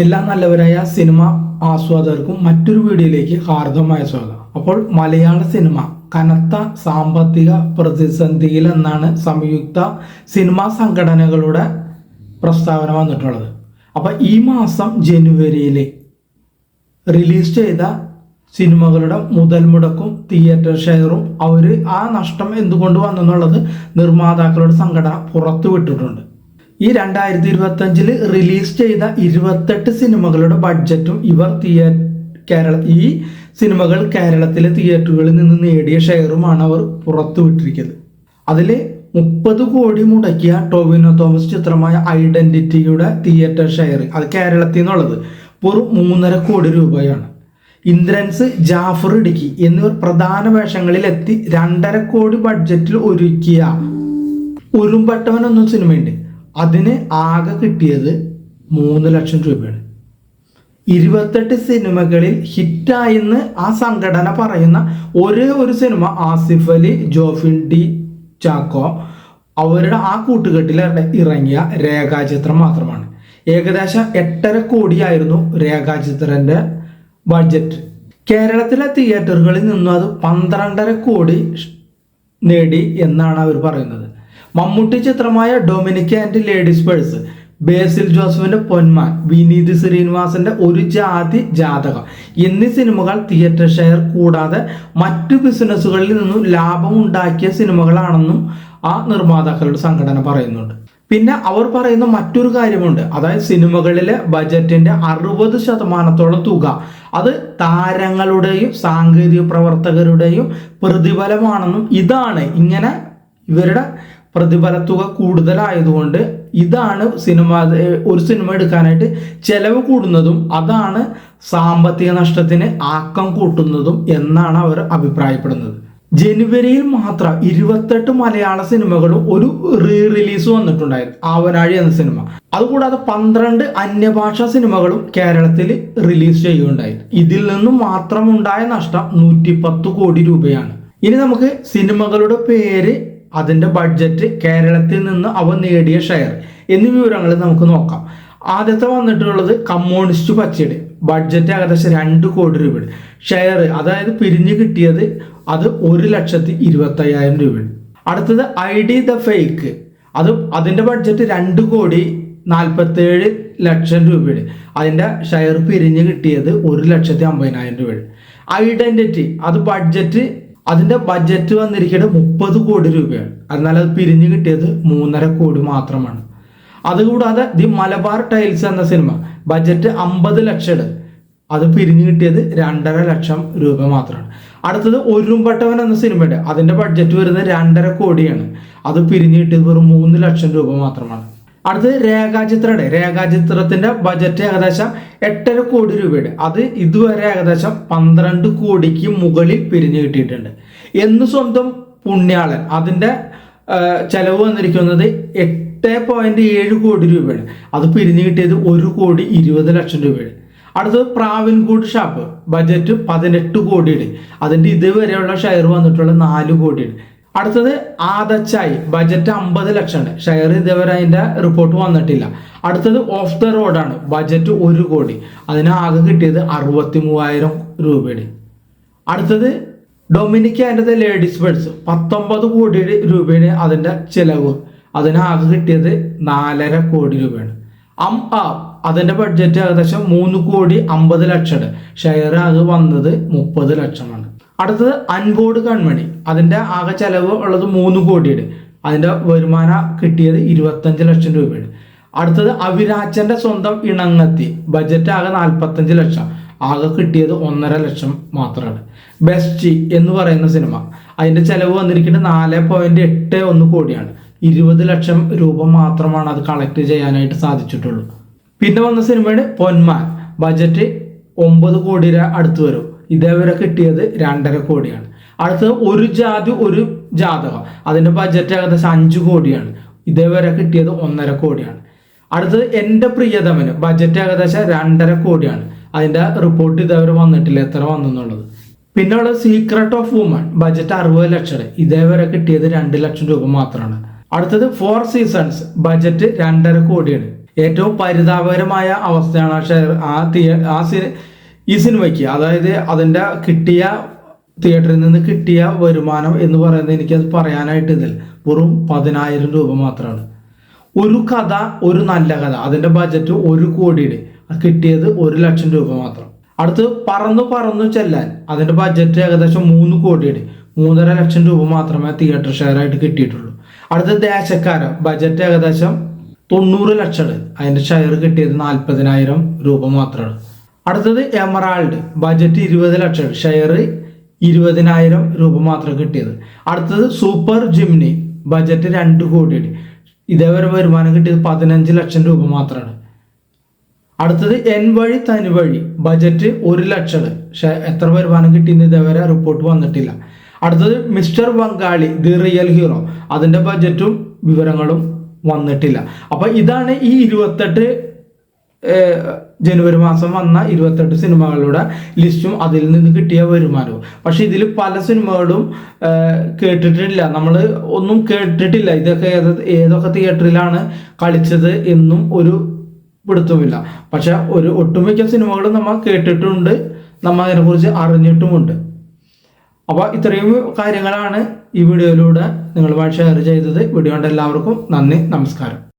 എല്ലാ നല്ലവരായ സിനിമ ആസ്വാദകർക്കും മറ്റൊരു വീഡിയോയിലേക്ക് ഹാർദമായ സ്വാഗതം. അപ്പോൾ മലയാള സിനിമ കനത്ത സാമ്പത്തിക പ്രതിസന്ധിയിൽ എന്നാണ് സംയുക്ത സിനിമാ സംഘടനകളുടെ പ്രസ്താവന വന്നിട്ടുള്ളത്. അപ്പോൾ ഈ മാസം ജനുവരിയിൽ റിലീസ് ചെയ്ത സിനിമകളുടെ മുതൽ മുടക്കും തിയേറ്റർ ഷെയറും അവർ ആ നഷ്ടം എന്തുകൊണ്ട് വന്നെന്നുള്ളത് നിർമ്മാതാക്കളുടെ സംഘടന പുറത്തുവിട്ടിട്ടുണ്ട്. ഈ രണ്ടായിരത്തി ഇരുപത്തഞ്ചിൽ റിലീസ് ചെയ്ത ഇരുപത്തെട്ട് സിനിമകളുടെ ബഡ്ജറ്റും ഇവർ തിയേ കേരള ഈ സിനിമകൾ കേരളത്തിലെ തിയേറ്ററുകളിൽ നിന്ന് നേടിയ ഷെയറുമാണ് അവർ പുറത്തുവിട്ടിരിക്കുന്നത് അതിൽ മുപ്പത് കോടി മുടക്കിയ ടോവിനോ തോമസ് ചിത്രമായ ഐഡന്റിറ്റിയുടെ തിയേറ്റർ ഷെയർ അത് കേരളത്തിൽ നിന്നുള്ളത് വെറും മൂന്നര കോടി രൂപയാണ്. ഇന്ദ്രൻസ് ജാഫർ ഇടുക്കി എന്നിവർ പ്രധാന വേഷങ്ങളിൽ എത്തി രണ്ടര കോടി ബഡ്ജറ്റിൽ ഒരുക്കിയ ഉരുമ്പട്ടവൻ എന്ന സിനിമയുണ്ട് അതിന് ആകെ കിട്ടിയത് മൂന്ന് ലക്ഷം രൂപയാണ്. ഇരുപത്തെട്ട് സിനിമകളിൽ ഹിറ്റായെന്ന് ആ സംഘടന പറയുന്ന ഒരേ ഒരു സിനിമ ആസിഫ് അലി ജോഫിൻ ഡി ചാക്കോ അവരുടെ ആ കൂട്ടുകെട്ടിൽ ഇറങ്ങിയ രേഖാചിത്രം മാത്രമാണ്. ഏകദേശം എട്ടര കോടിയായിരുന്നു രേഖാചിത്രന്റെ ബഡ്ജറ്റ്. കേരളത്തിലെ തിയേറ്ററുകളിൽ നിന്നും അത് പന്ത്രണ്ടര കോടി നേടി എന്നാണ് അവർ പറയുന്നത്. മമ്മൂട്ടി ചിത്രമായ Dominic and ladies purse Basil ജോസഫിന്റെ പൊന്മാൻ വിനീത് ശ്രീനിവാസന്റെ ഒരു ജാതി ജാതകം എന്നീ സിനിമകൾ തിയേറ്റർ ഷെയർ കൂടാതെ മറ്റു ബിസിനസ്സുകളിൽ നിന്നും ലാഭം ഉണ്ടാക്കിയ സിനിമകളാണെന്നും ആ നിർമ്മാതാക്കളുടെ സംഘടന പറയുന്നുണ്ട്. പിന്നെ അവർ പറയുന്ന മറ്റൊരു കാര്യമുണ്ട്. അതായത് സിനിമകളിലെ ബജറ്റിന്റെ അറുപത് ശതമാനത്തോളം തുക അത് താരങ്ങളുടെയും സാങ്കേതിക പ്രവർത്തകരുടെയും പ്രതിഫലമാണെന്നും ഇതാണ് ഇങ്ങനെ ഇവരുടെ പ്രതിഫല തുക കൂടുതലായതുകൊണ്ട് ഇതാണ് സിനിമ ഒരു സിനിമ എടുക്കാനായിട്ട് ചെലവ് കൂടുന്നതും അതാണ് സാമ്പത്തിക നഷ്ടത്തിന് ആക്കം കൂട്ടുന്നതും എന്നാണ് അവർ അഭിപ്രായപ്പെടുന്നത്. ജനുവരിയിൽ മാത്രം ഇരുപത്തെട്ട് മലയാള സിനിമകളും ഒരു റീ റിലീസ് വന്നിട്ടുണ്ടായിരുന്നു ആവനാഴി എന്ന സിനിമ. അതുകൂടാതെ പന്ത്രണ്ട് അന്യഭാഷാ സിനിമകളും കേരളത്തിൽ റിലീസ് ചെയ്യുകയുണ്ടായി. ഇതിൽ നിന്നും മാത്രമുണ്ടായ നഷ്ടം നൂറ്റിപ്പത്ത് കോടി രൂപയാണ്. ഇനി നമുക്ക് സിനിമകളുടെ പേര് അതിന്റെ ബഡ്ജറ്റ് കേരളത്തിൽ നിന്ന് അവ നേടിയ ഷെയർ എന്നീ വിവരങ്ങൾ നമുക്ക് നോക്കാം. ആദ്യത്തെ വന്നിട്ടുള്ളത് കമ്മ്യൂണിസ്റ്റ് പച്ചയുടെ. ബഡ്ജറ്റ് ഏകദേശം രണ്ട് കോടി രൂപയുടെ ഷെയർ അതായത് പിരിഞ്ഞു കിട്ടിയത് അത് ഒരു ലക്ഷത്തി ഇരുപത്തയ്യായിരം രൂപയാണ് അടുത്തത് ഐ ഡി ദ ഫേക്ക് അത് അതിന്റെ ബഡ്ജറ്റ് രണ്ട് കോടി നാൽപ്പത്തേഴ് ലക്ഷം രൂപയുടെ അതിന്റെ ഷെയർ പിരിഞ്ഞ് കിട്ടിയത് ഒരു ലക്ഷത്തി അമ്പതിനായിരം രൂപയുടെ ഐഡന്റിറ്റി അത് ബഡ്ജറ്റ് അതിന്റെ ബഡ്ജറ്റ് വന്നിരിക്കുന്നത് മുപ്പത് കോടി രൂപയാണ്. എന്നാൽ അത് പിരിഞ്ഞു കിട്ടിയത് മൂന്നര കോടി മാത്രമാണ്. അതുകൂടാതെ ദി മലബാർ ടൈൽസ് എന്ന സിനിമ ബഡ്ജറ്റ് അമ്പത് ലക്ഷം അത് പിരിഞ്ഞു കിട്ടിയത് രണ്ടര ലക്ഷം രൂപ മാത്രമാണ്. അടുത്തത് ഒരുമ്പട്ടവൻ എന്ന സിനിമയുടെ അതിന്റെ ബഡ്ജറ്റ് വരുന്നത് രണ്ടര കോടിയാണ്. അത് പിരിഞ്ഞു കിട്ടിയത് വെറും മൂന്ന് ലക്ഷം രൂപ മാത്രമാണ്. അടുത്തത് രേഖാചിത്രയുടെ രേഖാചിത്രത്തിന്റെ ബജറ്റ് ഏകദേശം എട്ടര കോടി രൂപയുടെ. അത് ഇതുവരെ ഏകദേശം പന്ത്രണ്ട് കോടിക്ക് മുകളിൽ പിരിഞ്ഞു കിട്ടിയിട്ടുണ്ട്. എന്ന് സ്വന്തം പുണ്യാളൻ അതിന്റെ ചെലവ് വന്നിരിക്കുന്നത് എട്ട് പോയിന്റ് ഏഴ് കോടി രൂപയാണ്. അത് പിരിഞ്ഞു കിട്ടിയത് ഒരു കോടി ഇരുപത് ലക്ഷം രൂപയാണ്. അടുത്തത് പ്രാവിൻകൂട് ഷാപ്പ്. ബജറ്റ് പതിനെട്ട് കോടിയുടെ. അതിന്റെ ഇതുവരെയുള്ള ഷെയർ വന്നിട്ടുള്ള നാല് കോടിയുടെ അടുത്തത് ആദച്ചായി. ബജറ്റ് അമ്പത് ലക്ഷമാണ് ഷെയർ ഇതുവരെ അതിന്റെ റിപ്പോർട്ട് വന്നിട്ടില്ല. അടുത്തത് ഓഫ് ദ റോഡാണ് ബജറ്റ് ഒരു കോടി. അതിന് ആകെ കിട്ടിയത് അറുപത്തി മൂവായിരം രൂപയുടെ. അടുത്തത് ഡൊമിനിക്ക അതിന്റെ ലേഡീസ് ബേഡ്സ് പത്തൊമ്പത് കോടി രൂപയുടെ അതിന്റെ ചിലവ്. അതിന് ആകെ കിട്ടിയത് നാലര കോടി രൂപയാണ്. അം ആ അതിന്റെ ബഡ്ജറ്റ് ഏകദേശം മൂന്ന് കോടി അമ്പത് ലക്ഷമാണ് ഷെയർ ആകെ വന്നത് മുപ്പത് ലക്ഷമാണ്. അടുത്തത് അൻബോർഡ് കൺമണി അതിന്റെ ആകെ ചെലവ് ഉള്ളത് മൂന്ന് കോടിയാണ്. അതിന്റെ വരുമാനം കിട്ടിയത് ഇരുപത്തഞ്ച് ലക്ഷം രൂപയാണ്. അടുത്തത് അവിരാജന്റെ സ്വന്തം ഇണങ്ങത്തി. ബജറ്റ് ആകെ നാൽപ്പത്തഞ്ച് ലക്ഷം. ആകെ കിട്ടിയത് ഒന്നര ലക്ഷം മാത്രമാണ്. ബെസ്റ്റ് എന്ന് പറയുന്ന സിനിമ അതിന്റെ ചെലവ് വന്നിരിക്കുന്നത് നാല് പോയിന്റ് എട്ട് ഒന്ന് കോടിയാണ്. ഇരുപത് ലക്ഷം രൂപ മാത്രമാണ് അത് കളക്ട് ചെയ്യാനായിട്ട് സാധിച്ചിട്ടുള്ളൂ. പിന്നെ വന്ന സിനിമയാണ് പൊന്മാൻ. ബജറ്റ് ഒമ്പത് കോടി അടുത്ത് വരും. ഇതേവരെ കിട്ടിയത് രണ്ടര കോടിയാണ്. അടുത്തത് ഒരു ജാതി ഒരു ജാതകം. അതിന്റെ ബജറ്റ് ഏകദേശം അഞ്ച് കോടിയാണ്. ഇതേവരെ കിട്ടിയത് ഒന്നര കോടിയാണ്. അടുത്തത് എന്റെ പ്രിയതമന് ബജറ്റ് ഏകദേശം രണ്ടര കോടിയാണ്. അതിന്റെ റിപ്പോർട്ട് ഇതേവരെ വന്നിട്ടില്ല. എത്ര വന്നെന്നുള്ളത് പിന്നെ ഉള്ളത് സീക്രട്ട് ഓഫ് വുമൺ ബജറ്റ് അറുപത് ലക്ഷം. ഇതേവരെ കിട്ടിയത് രണ്ട് ലക്ഷം രൂപ മാത്രമാണ്. അടുത്തത് ഫോർ സീസൺസ് ബജറ്റ് രണ്ടര കോടിയാണ്. ഏറ്റവും പരിതാപകരമായ അവസ്ഥയാണ് ആ ഷെയർ ആ തിയ ആ ഈ സിനിമയ്ക്ക് അതായത് അതിന്റെ കിട്ടിയ തിയേറ്ററിൽ നിന്ന് കിട്ടിയ വരുമാനം എന്ന് പറയുന്നത് എനിക്കത് പറയാനായിട്ട് ഇതിൽ വെറും പതിനായിരം രൂപ മാത്രമാണ് ഒരു കഥ ഒരു നല്ല കഥ അതിന്റെ ബജറ്റ് ഒരു കോടിയുടെ കിട്ടിയത് ഒരു ലക്ഷം രൂപ മാത്രം. അടുത്ത് പറന്നു പറന്നു ചെല്ലാൻ അതിന്റെ ബജറ്റ് ഏകദേശം മൂന്ന് കോടിയുടെ മൂന്നര ലക്ഷം രൂപ മാത്രമേ തിയേറ്റർ ഷെയർ ആയിട്ട് കിട്ടിയിട്ടുള്ളൂ. അടുത്ത് ദേശക്കാരൻ ബജറ്റ് ഏകദേശം തൊണ്ണൂറ് ലക്ഷമാണ്. അതിന്റെ ഷെയർ കിട്ടിയത് നാൽപ്പതിനായിരം രൂപ മാത്രമാണ്. അടുത്തത് എമറാൾഡ്. ബജറ്റ് ഇരുപത് ലക്ഷം. ഷെയർ ഇരുപതിനായിരം രൂപ മാത്രം കിട്ടിയത്. അടുത്തത് സൂപ്പർ ജിംനി ബജറ്റ് രണ്ട് കോടി ഇതേവരെ വരുമാനം കിട്ടിയത് പതിനഞ്ച് ലക്ഷം രൂപ മാത്രമാണ്. അടുത്തത് എൻ വഴി തനി വഴി. ബജറ്റ് ഒരു ലക്ഷം. എത്ര വരുമാനം കിട്ടിയെന്ന് ഇതേവരെ റിപ്പോർട്ട് വന്നിട്ടില്ല. അടുത്തത് mister Bengali the real hero അതിന്റെ ബജറ്റും വിവരങ്ങളും വന്നിട്ടില്ല. അപ്പൊ ഇതാണ് ഈ ഇരുപത്തെട്ട് ജനുവരി മാസം വന്ന ഇരുപത്തെട്ട് സിനിമകളുടെ ലിസ്റ്റും അതിൽ നിന്ന് കിട്ടിയ വരുമാനവും. പക്ഷെ ഇതിൽ പല സിനിമകളും കേട്ടിട്ടില്ല. നമ്മൾ ഒന്നും കേട്ടിട്ടില്ല. ഇതൊക്കെ ഏത് ഏതൊക്കെ തിയേറ്ററിലാണ് കളിച്ചത് എന്നും ഒരു പിടുത്തമില്ല പക്ഷെ ഒരു ഒട്ടുമിക്ക സിനിമകളും നമ്മൾ കേട്ടിട്ടുണ്ട്. നമ്മൾ അതിനെക്കുറിച്ച് അറിഞ്ഞിട്ടുമുണ്ട്. അപ്പോൾ ഇത്രയും കാര്യങ്ങളാണ് ഈ വീഡിയോയിലൂടെ നിങ്ങളുമായി ഷെയർ ചെയ്തത്. വീഡിയോ കണ്ട എല്ലാവർക്കും നന്ദി. നമസ്കാരം.